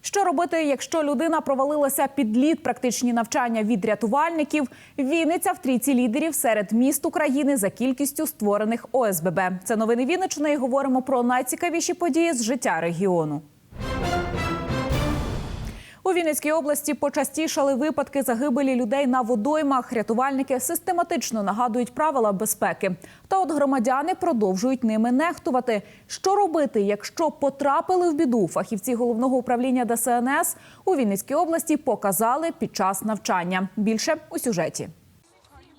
Що робити, якщо людина провалилася під лід практичні навчання від рятувальників? Вінниця в трійці лідерів серед міст України за кількістю створених ОСББ. Це новини Вінниччини і говоримо про найцікавіші події з життя регіону. Вінницькій області почастішали випадки загибелі людей на водоймах. Рятувальники систематично нагадують правила безпеки. Та от громадяни продовжують ними нехтувати. Що робити, якщо потрапили в біду? Фахівці головного управління ДСНС у Вінницькій області показали під час навчання. Більше у сюжеті.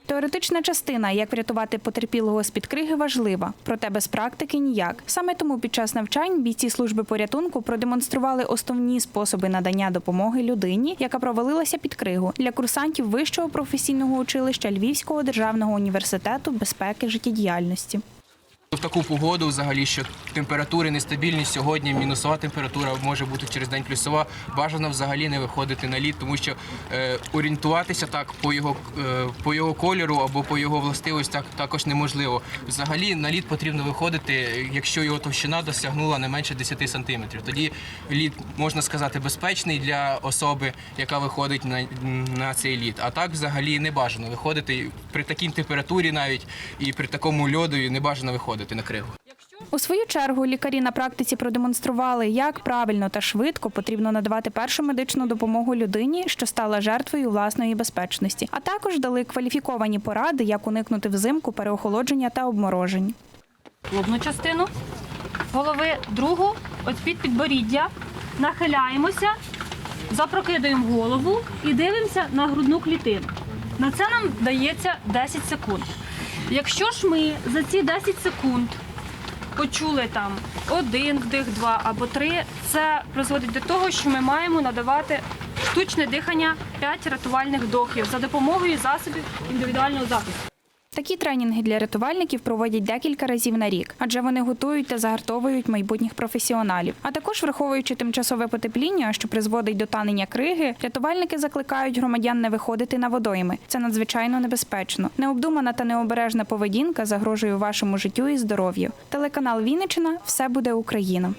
Теоретична частина, як врятувати потерпілого з під криги, важлива, проте без практики ніяк. Саме тому під час навчань бійці служби порятунку продемонстрували основні способи надання допомоги людині, яка провалилася під кригу для курсантів вищого професійного училища Львівського державного університету безпеки життєдіяльності. В таку погоду, взагалі, що температури нестабільні сьогодні, мінусова температура може бути через день плюсова. Бажано взагалі не виходити на лід, тому що е, орієнтуватися так по його е, по його кольору або по його властивостях також неможливо. Взагалі на лід потрібно виходити, якщо його товщина досягнула не менше 10 сантиметрів. Тоді лід можна сказати безпечний для особи, яка виходить на, на цей лід. А так взагалі не бажано виходити при такій температурі навіть і при такому льоду не бажано виходити на кригу. У свою чергу лікарі на практиці продемонстрували, як правильно та швидко потрібно надавати першу медичну допомогу людині, що стала жертвою власної безпечності, а також дали кваліфіковані поради, як уникнути взимку переохолодження та обморожень. одну частину голови, другу ось під підборіддя. Нахиляємося, запрокидуємо голову і дивимося на грудну клітину. На це нам дається 10 секунд. Якщо ж ми за ці 10 секунд почули там один вдих, два або три, це призводить до того, що ми маємо надавати штучне дихання 5 рятувальних вдохів за допомогою засобів індивідуального захисту. Такі тренінги для рятувальників проводять декілька разів на рік, адже вони готують та загартовують майбутніх професіоналів. А також, враховуючи тимчасове потепління, що призводить до танення криги, рятувальники закликають громадян не виходити на водойми. Це надзвичайно небезпечно. Необдумана та необережна поведінка загрожує вашому життю і здоров'ю. Телеканал Вінниччина все буде Україна.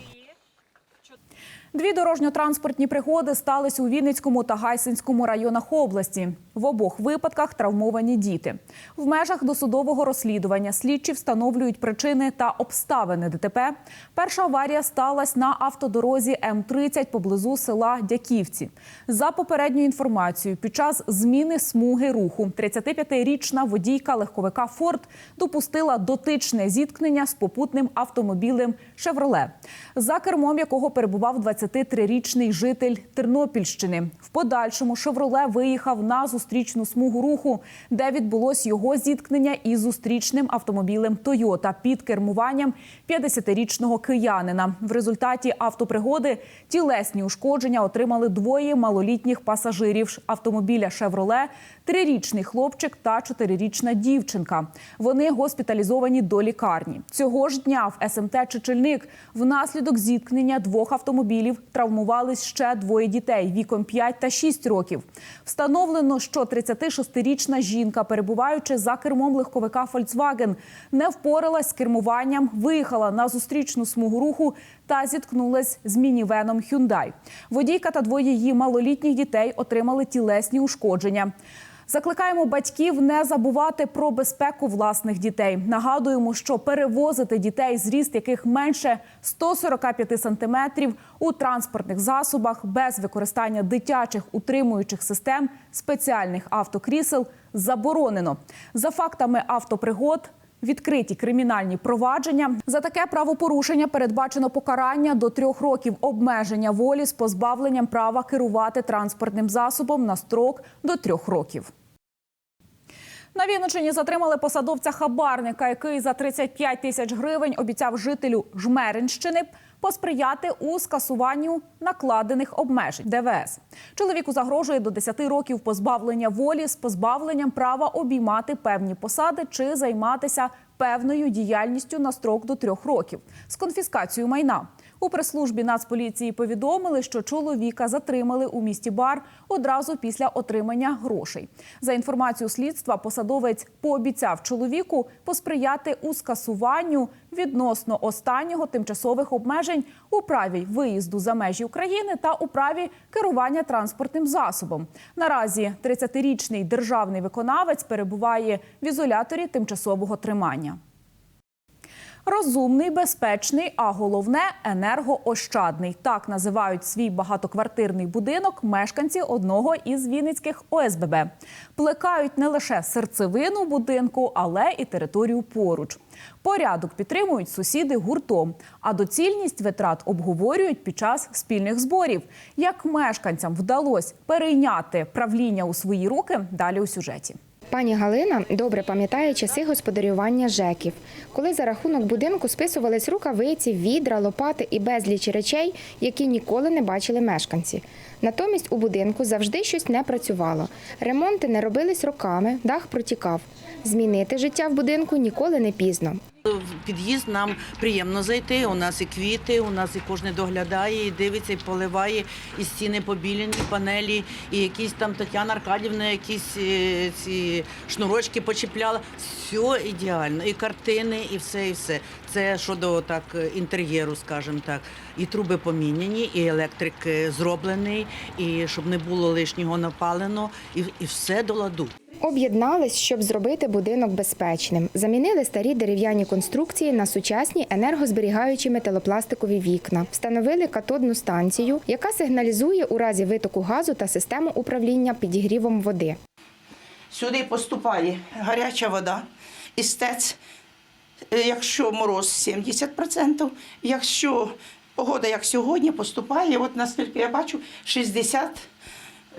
Дві дорожньо-транспортні пригоди сталися у Вінницькому та Гайсинському районах області. В обох випадках травмовані діти. В межах досудового розслідування слідчі встановлюють причини та обставини ДТП. Перша аварія сталася на автодорозі М-30 поблизу села Дяківці. За попередньою інформацією, під час зміни смуги руху 35-річна водійка легковика Форд допустила дотичне зіткнення з попутним автомобілем Шевроле, за кермом якого перебував 23-річний житель Тернопільщини. В подальшому Шевроле виїхав на зустрічну смугу руху, де відбулось його зіткнення із зустрічним автомобілем Тойота під кермуванням 50-річного киянина. В результаті автопригоди тілесні ушкодження отримали двоє малолітніх пасажирів автомобіля Шевроле, трирічний хлопчик та чотирирічна дівчинка. Вони госпіталізовані до лікарні. Цього ж дня в СМТ Чечельник внаслідок зіткнення двох автомобілів травмувались ще двоє дітей віком 5 та 6 років. Встановлено, що 36-річна жінка, перебуваючи за кермом легковика Volkswagen, не впоралась з кермуванням, виїхала на зустрічну смугу руху та зіткнулась з мінівеном Hyundai. Водійка та двоє її малолітніх дітей отримали тілесні ушкодження. Закликаємо батьків не забувати про безпеку власних дітей. Нагадуємо, що перевозити дітей, зріст яких менше 145 сантиметрів у транспортних засобах без використання дитячих утримуючих систем спеціальних автокрісел заборонено. За фактами автопригод. Відкриті кримінальні провадження за таке правопорушення передбачено покарання до трьох років обмеження волі з позбавленням права керувати транспортним засобом на строк до трьох років. На Вінниччині затримали посадовця хабарника, який за 35 тисяч гривень обіцяв жителю Жмеринщини посприяти у скасуванню накладених обмежень ДВС. Чоловіку загрожує до 10 років позбавлення волі з позбавленням права обіймати певні посади чи займатися певною діяльністю на строк до трьох років з конфіскацією майна. У прес-службі Нацполіції повідомили, що чоловіка затримали у місті Бар одразу після отримання грошей. За інформацією слідства, посадовець пообіцяв чоловіку посприяти у скасуванню відносно останнього тимчасових обмежень у праві виїзду за межі України та у праві керування транспортним засобом. Наразі 30-річний державний виконавець перебуває в ізоляторі тимчасового тримання. Розумний, безпечний, а головне енергоощадний. Так називають свій багатоквартирний будинок мешканці одного із вінницьких ОСББ. Плекають не лише серцевину будинку, але і територію поруч. Порядок підтримують сусіди гуртом, а доцільність витрат обговорюють під час спільних зборів. Як мешканцям вдалося перейняти правління у свої руки, далі у сюжеті. Пані Галина добре пам'ятає часи господарювання ЖЕКів, коли за рахунок будинку списувались рукавиці, відра, лопати і безліч речей, які ніколи не бачили мешканці. Натомість у будинку завжди щось не працювало. Ремонти не робились роками, дах протікав. Змінити життя в будинку ніколи не пізно. В під'їзд нам приємно зайти. У нас і квіти, у нас і кожен доглядає, і дивиться, і поливає, і стіни побілені, панелі, і якісь там Тетяна Аркадівна, якісь е, ці шнурочки почіпляла. Все ідеально. І картини, і все, і все. Це щодо так інтер'єру, скажімо так. І труби поміняні, і електрик е, зроблений, і щоб не було лишнього напалено, і, і все до ладу. Об'єднались, щоб зробити будинок безпечним. Замінили старі дерев'яні конструкції на сучасні енергозберігаючі металопластикові вікна. Встановили катодну станцію, яка сигналізує у разі витоку газу та систему управління підігрівом води. Сюди поступає гаряча вода, істець, е, якщо мороз 70%, якщо погода, як сьогодні, поступає, от наскільки я бачу, 60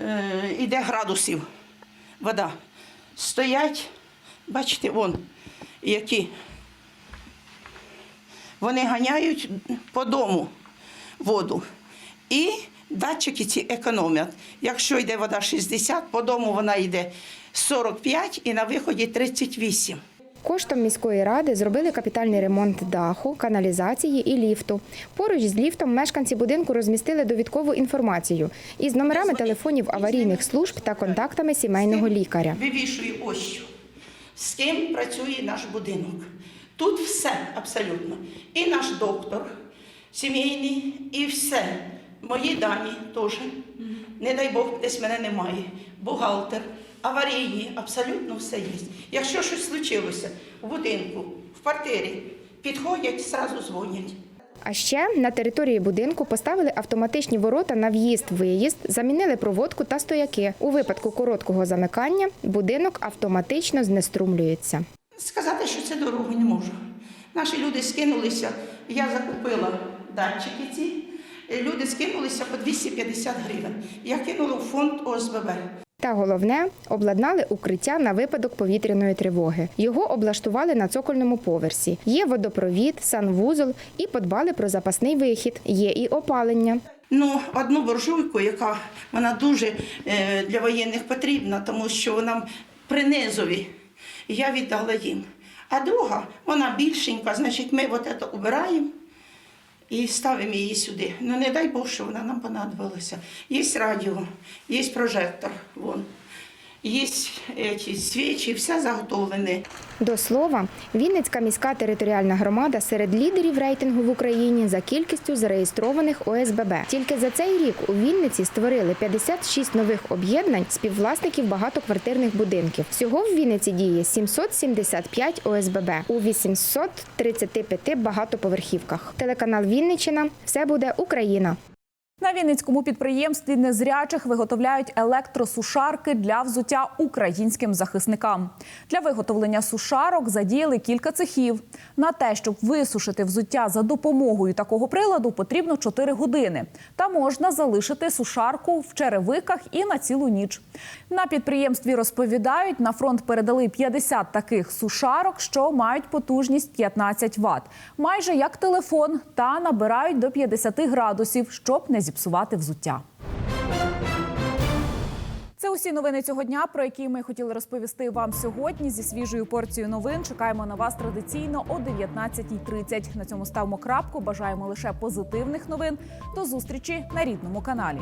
е, іде градусів вода. Стоять, бачите, вон, які. Вони ганяють по дому воду. І датчики ці економять. Якщо йде вода 60, по дому вона йде 45 і на виході 38. Коштом міської ради зробили капітальний ремонт даху, каналізації і ліфту. Поруч з ліфтом мешканці будинку розмістили довідкову інформацію із номерами телефонів аварійних служб та контактами сімейного лікаря. Вивішує ось що. З ким працює наш будинок. Тут все абсолютно. І наш доктор сімейний, і все. Мої дані теж. Не дай Бог, десь мене немає. Бухгалтер, аварійні, абсолютно все є. Якщо щось случилося в будинку, в квартирі, підходять, зразу дзвонять. А ще на території будинку поставили автоматичні ворота на в'їзд-виїзд, замінили проводку та стояки. У випадку короткого замикання будинок автоматично знеструмлюється. Сказати, що це дорого не можу. Наші люди скинулися, я закупила датчики ці, люди скинулися по 250 гривень. Я кинула в фонд ОСББ. Та головне обладнали укриття на випадок повітряної тривоги. Його облаштували на цокольному поверсі. Є водопровід, санвузол і подбали про запасний вихід. Є і опалення. Ну, одну буржуйку, яка вона дуже е, для воєнних потрібна, тому що вона при низові, я віддала їм. А друга, вона більшенька, значить, ми от це убираємо і ставимо її сюди. Ну, не дай Бог, що вона нам понадобилася. Є радіо, є прожектор, вон. Є ці свічі, все заготовлене. До слова, Вінницька міська територіальна громада серед лідерів рейтингу в Україні за кількістю зареєстрованих ОСББ. Тільки за цей рік у Вінниці створили 56 нових об'єднань співвласників багатоквартирних будинків. Всього в Вінниці діє 775 ОСББ у 835 багатоповерхівках. Телеканал Вінниччина все буде Україна. На Вінницькому підприємстві незрячих виготовляють електросушарки для взуття українським захисникам. Для виготовлення сушарок задіяли кілька цехів. На те, щоб висушити взуття за допомогою такого приладу, потрібно 4 години. Та можна залишити сушарку в черевиках і на цілу ніч. На підприємстві розповідають, на фронт передали 50 таких сушарок, що мають потужність 15 Вт. Майже як телефон, та набирають до 50 градусів, щоб не зіпсувати взуття. Це усі новини цього дня, про які ми хотіли розповісти вам сьогодні. Зі свіжою порцією новин чекаємо на вас традиційно о 19.30. На цьому ставимо крапку. Бажаємо лише позитивних новин. До зустрічі на рідному каналі.